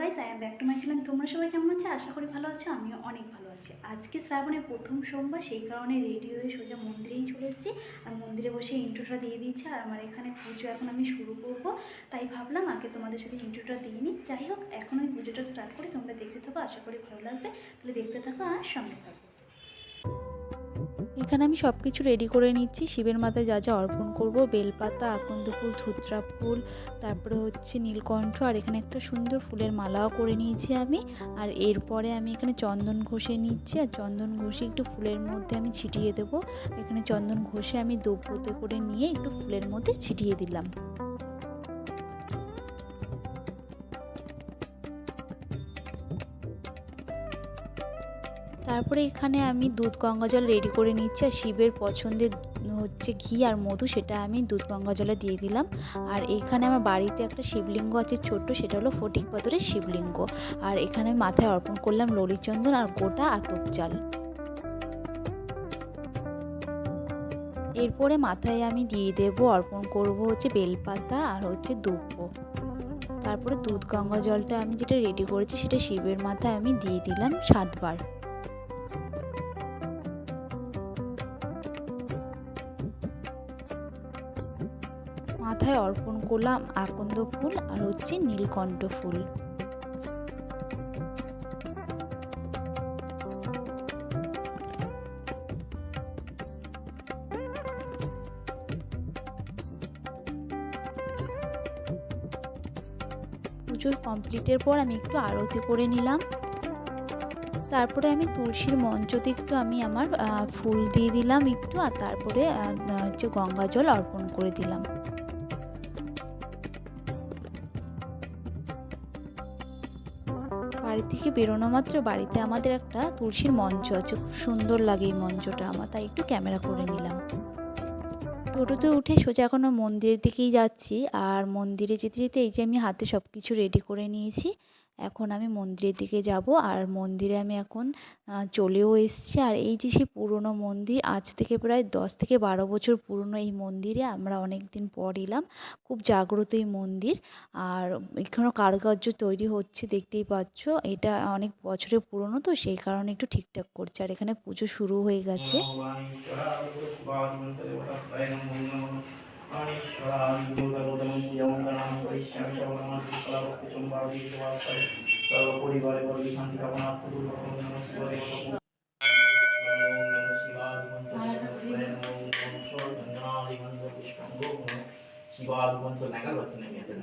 Guys I am back to my channel তোমরা সবাই কেমন আছো? আশা করি ভালো আছো, আমিও অনেক ভালো আছি। আজকে শ্রাবণের প্রথম সোমবার, সেই কারণে রেডি হয়ে সোজা মন্দিরেই চলে এসেছি। আর মন্দিরে বসে ইন্ট্রোটা দিয়ে দিয়েছি। আর আমার এখানে পুজো এখন আমি শুরু করব। তাই ভাবলাম আগে তোমাদের সাথে ইন্ট্রোটা দিয়ে নিই। যাই হোক, এখন আমি পুজোটা স্টার্ট করি। তোমরা দেখতে থাকো, আশা করি ভালো লাগবে। তাহলে দেখতে থাকো আর সঙ্গে থাকো। এখানে আমি সব কিছু রেডি করে নিচ্ছি। শিবের মাথায় যা যা অর্পণ করব, বেলপাতা আকন্দ ফুল ধুত্রা ফুল তারপরে হচ্ছে নীলকণ্ঠ, আর এখানে একটা সুন্দর ফুলের মালাও করে নিয়েছি আমি। আর এরপরে আমি এখানে চন্দন ঘষে নিচ্ছি, আর চন্দন ঘষে একটু ফুলের মধ্যে আমি ছিটিয়ে দেবো। এখানে চন্দন ঘষে আমি দ্রব্যতে করে নিয়ে একটু ফুলের মধ্যে ছিটিয়ে দিলাম। তারপরে এখানে আমি দুধ গঙ্গা জল রেডি করে নিচ্ছি আর শিবের পছন্দের হচ্ছে ঘি আর মধু সেটা আমি দুধ গঙ্গা জলে দিয়ে দিলাম। আর এখানে আমার বাড়িতে একটা শিবলিঙ্গ আছে ছোট্ট, সেটা হলো ফটিক পাথরের শিবলিঙ্গ। আর এখানে মাথায় অর্পণ করলাম ললিচন্দন আর গোটা আতপ চাল। এরপরে মাথায় আমি দিয়ে দেব, অর্পণ করব হচ্ছে বেলপাতা আর হচ্ছে দুব্ব। তারপরে দুধ গঙ্গা জলটা আমি যেটা রেডি করেছি সেটা শিবের মাথায় আমি দিয়ে দিলাম সাতবার। মাথায় অর্পণ করলাম আকন্দ ফুল আর হচ্ছে নীলকণ্ঠ ফুল। পুজোর কমপ্লিটের পর আমি একটু আরতি করে নিলাম। তারপরে আমি তুলসীর মঞ্চতে একটু আমি আমার ফুল দিয়ে দিলাম একটু আর তারপরে হচ্ছে গঙ্গা জল অর্পণ করে দিলাম। থেকে বেরোনো মাত্র বাড়িতে আমাদের একটা তুলসীর মঞ্চ আছে। খুব সুন্দর লাগে এই মঞ্চটা আমার, তাই একটু ক্যামেরা করে নিলাম। টোটোতে উঠে সোজা এখন মন্দিরের দিকেই যাচ্ছি, আর মন্দিরে যেতে যেতে এই যে আমি হাতে সব কিছু রেডি করে নিয়েছি। এখন আমি মন্দিরের দিকে যাব আর মন্দিরে আমি এখন চলেও এসেছি। আর এই যে সেই পুরনো মন্দির, আজ থেকে প্রায় দশ থেকে বারো বছর পুরনো এই মন্দিরে আমরা অনেক দিন পর এলাম। খুব জাগ্রত এই মন্দির। আর এখানেও কারুকার্য তৈরি হচ্ছে, দেখতেই পাচ্ছ। এটা অনেক বছরের পুরনো তো, সেই কারণে একটু ঠিকঠাক করছে। আর এখানে পুজো শুরু হয়ে গেছে। পরিবারে বলি শান্তি কামনা শিবাদিগন্ত নাগাল হচ্ছে না মেয়েদের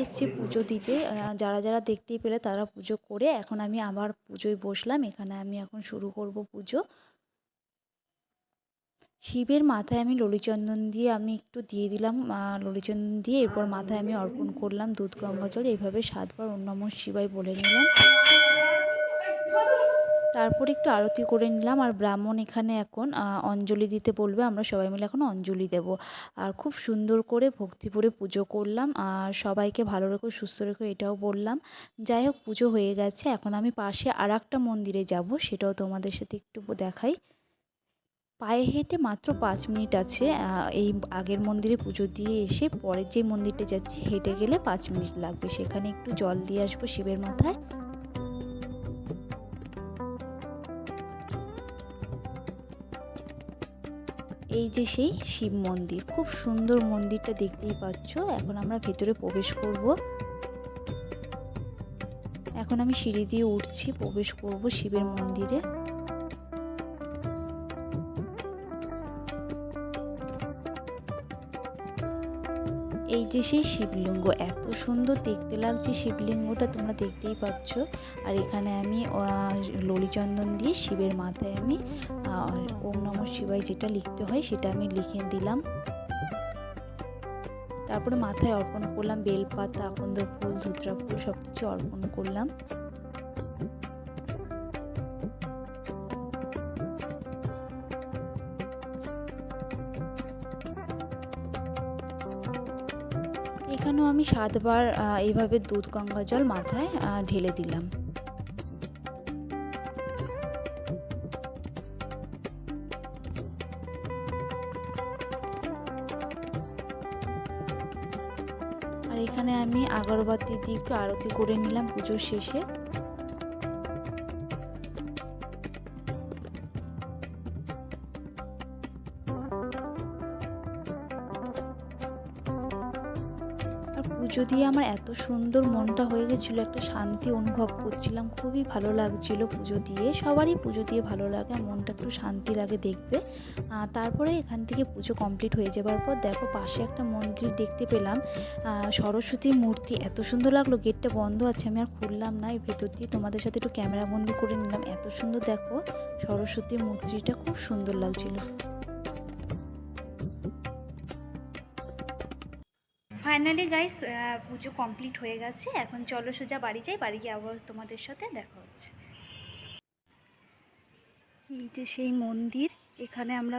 এসছে পুজো দিতে। যারা যারা দেখতেই পেলে তারা পুজো করে। এখন আমি আবার পুজোয় বসলাম। এখানে আমি এখন শুরু করব পুজো। শিবের মাথায় আমি ললিচন্দন দিয়ে আমি একটু দিয়ে দিলাম ললিচন্দন দিয়ে এরপর মাথায় আমি অর্পণ করলাম দুধ, গঙ্গা জল এইভাবে সাতবার নমঃ শিবায় বলে নিলাম। তারপর একটু আরতি করে নিলাম আর ব্রাহ্মণ এখানে এখন অঞ্জলি দিতে বলবে, আমরা সবাই মিলে এখন অঞ্জলি দেব। আর খুব সুন্দর করে ভক্তিপুরে পুজো করলাম, আর সবাইকে ভালো রেখো, সুস্থ রেখো এটাও বললাম। যাই হোক, পুজো হয়ে গেছে, এখন আমি পাশে আর একটা মন্দিরে যাব, সেটাও তোমাদের সাথে একটু দেখাই। পায়ে হেঁটে মাত্র পাঁচ মিনিট আছে এই আগের মন্দিরে পুজো দিয়ে এসে পরের যে মন্দিরটা যাচ্ছি, হেঁটে গেলে পাঁচ মিনিট লাগবে। সেখানে একটু জল দিয়ে আসব শিবের মাথায়। এই যে সেই শিব মন্দির, খুব সুন্দর মন্দিরটা দেখতেই পাচ্ছ। এখন আমরা ভেতরে প্রবেশ করব। এখন আমি সিঁড়ি দিয়ে উঠছি, প্রবেশ করব শিবের মন্দিরে। যে সেই শিবলিঙ্গ, এত সুন্দর দেখতে লাগছে শিবলিঙ্গটা, তোমরা দেখতেই পাচ্ছ। আর এখানে আমি ললিচন্দন দিয়ে শিবের মাথায় আমি ওম নম শিবায় যেটা লিখতে হয় সেটা আমি লিখে দিলাম। তারপরে মাথায় অর্পণ করলাম, বেলপাতা আকন্দ ফুল ধুতরা ফুল সব কিছু অর্পণ করলাম। এখানেও আমি সাতবার এইভাবে দুধ গঙ্গা জল মাথায় ঢেলে দিলাম। আর এখানে আমি আগরবাতি দিয়ে একটু আরতি করে নিলাম পুজোর শেষে। পুজো দিয়ে আমার এত সুন্দর মনটা হয়ে গেছিল একটা শান্তি অনুভব করছিলাম খুবই ভালো লাগছিল পুজো দিয়ে। সবারই পুজো দিয়ে ভালো লাগে মনটা একটু শান্তি লাগে দেখবে। তারপরে এখান থেকে পুজো কমপ্লিট হয়ে যাবার পর দেখো পাশে একটা মন্দির দেখতে পেলাম। আহ, সরস্বতীর মূর্তি এত সুন্দর লাগল গেটটা বন্ধ আছে আমি আর খুললাম না এই ভেতর দিয়ে তোমাদের সাথে একটু ক্যামেরা বন্দি করে নিলাম। এত সুন্দর দেখো সরস্বতীর মূর্তিটা খুব সুন্দর লাগছিল। ফাইনালি গাইস পুজো কমপ্লিট হয়ে গেছে। এখন চলো সোজা বাড়ি যাই বাড়ি গিয়ে আবার তোমাদের সাথে দেখা হচ্ছে। এই যে সেই মন্দির এখানে আমরা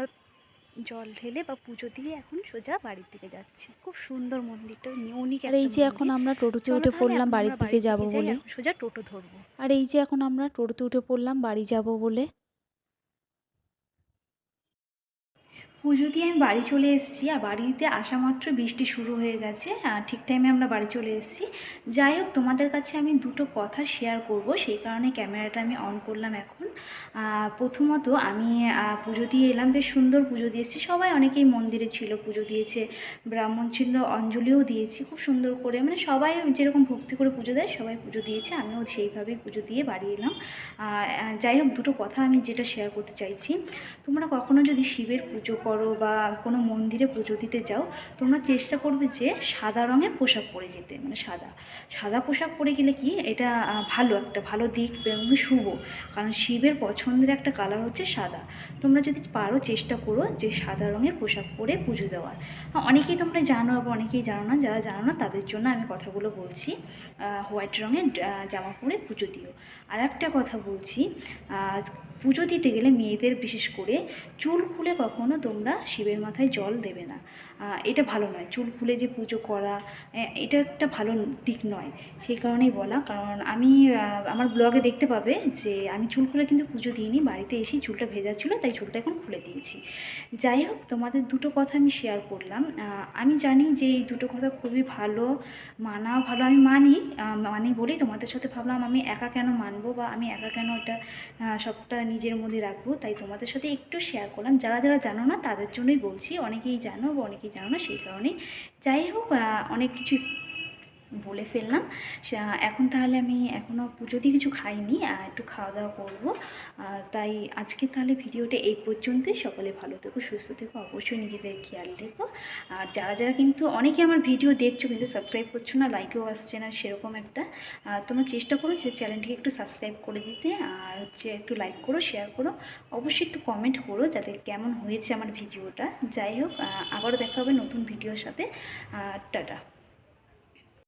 জল ঢেলে বা পুজো দিয়ে এখন সোজা বাড়ির দিকে যাচ্ছি। খুব সুন্দর মন্দিরটা ইউনিক আর এই যে এখন আমরা টোটোতে উঠে পড়লাম বাড়ির দিকে যাব বলে। সোজা টোটো ধরবো। আর এই যে এখন আমরা টোটোতে উঠে পড়লাম বাড়ি যাব বলে। পুজো দিয়ে আমি বাড়ি চলে এসেছি, আর বাড়িতে আসা মাত্র বৃষ্টি শুরু হয়ে গেছে, আর ঠিক টাইমে আমরা বাড়ি চলে এসেছি। যাই হোক, তোমাদের কাছে আমি দুটো কথা শেয়ার করব, সেই কারণে ক্যামেরাটা আমি অন করলাম এখন। প্রথমত আমি পুজো দিয়ে এলাম, বেশ সুন্দর পুজো দিয়েছি, সবাই অনেকেই মন্দিরে ছিল, পুজো দিয়েছে, ব্রাহ্মণ ছিল, অঞ্জলিও দিয়েছি, খুব সুন্দর করে মানে সবাই যেরকম ভক্তি করে পুজো দেয়, সবাই পুজো দিয়েছে, আমিও সেইভাবেই পুজো দিয়ে বাড়ি এলাম। যাই হোক, দুটো কথা আমি যেটা শেয়ার করতে চাইছি, তোমরা কখনো যদি শিবের পুজো করো বা কোনো মন্দিরে পুজো দিতে যাও, তোমরা চেষ্টা করবে যে সাদা রঙের পোশাক পরে যেতে মানে সাদা। সাদা পোশাক পরে গেলে কি এটা ভালো একটা, ভালো দিক এবং শুভ, কারণ শিবের পছন্দের একটা কালার হচ্ছে সাদা। তোমরা যদি পারো চেষ্টা করো যে সাদা রঙের পোশাক পরে পুজো দেওয়ার। অনেকেই তোমরা জানো বা অনেকেই জানো না, যারা জানো না, তাদের জন্য আমি কথাগুলো বলছি। হোয়াইট রঙের জামা পরে পুজো দিও। আর একটা কথা বলছি পুজো দিতে গেলে মেয়েদের বিশেষ করে চুল খুলে কখনো তোমরা শিবের মাথায় জল দেবে না। এটা ভালো নয়। চুল খুলে যে পুজো করা এটা একটা ভালো দিক নয়। সেই কারণেই বলা। কারণ আমি আমার ব্লগে দেখতে পাবে যে আমি চুল খুলে কিন্তু পুজো দিইনি। বাড়িতে এসেই চুলটা ভেজা ছিল, তাই চুলটা এখন খুলে দিয়েছি। যাই হোক, তোমাদের দুটো কথা আমি শেয়ার করলাম। আমি জানি যে এই দুটো কথা খুবই ভালো মানা ভালো। আমি মানি মানি বলেই তোমাদের সাথে ভাবলাম আমি একা কেন মানবো বা আমি একা কেন এটা সবটা নিজের মধ্যে রাখব, তাই তোমাদের সাথে একটু শেয়ার করলাম। যারা যারা জানো না, তাদের জন্যই বলছি, অনেকেই জানো বা অনেকেই জানো না, সেই কারণে যাই হোক অনেক কিছু বলে ফেললাম। এখন তাহলে আমি এখনও পুজো দিয়ে কিছু খাইনি একটু খাওয়া দাওয়া করব তাই আজকে তাহলে ভিডিওটা এই পর্যন্তই। সকলে ভালো থেকো, সুস্থ থেকো, অবশ্যই নিজেদের খেয়াল রেখো। আর যারা যারা কিন্তু অনেকে আমার ভিডিও দেখছ কিন্তু সাবস্ক্রাইব করছ না লাইকেও আসছে না, সেরকম একটা তোমরা চেষ্টা করো যে চ্যানেলটিকে একটু সাবস্ক্রাইব করে দিতে, আর হচ্ছে একটু লাইক করো শেয়ার করো। অবশ্যই একটু কমেন্ট করো যাতে কেমন হয়েছে আমার ভিডিওটা। যাই হোক আবারও দেখা হবে নতুন ভিডিওর সাথে। টাটা।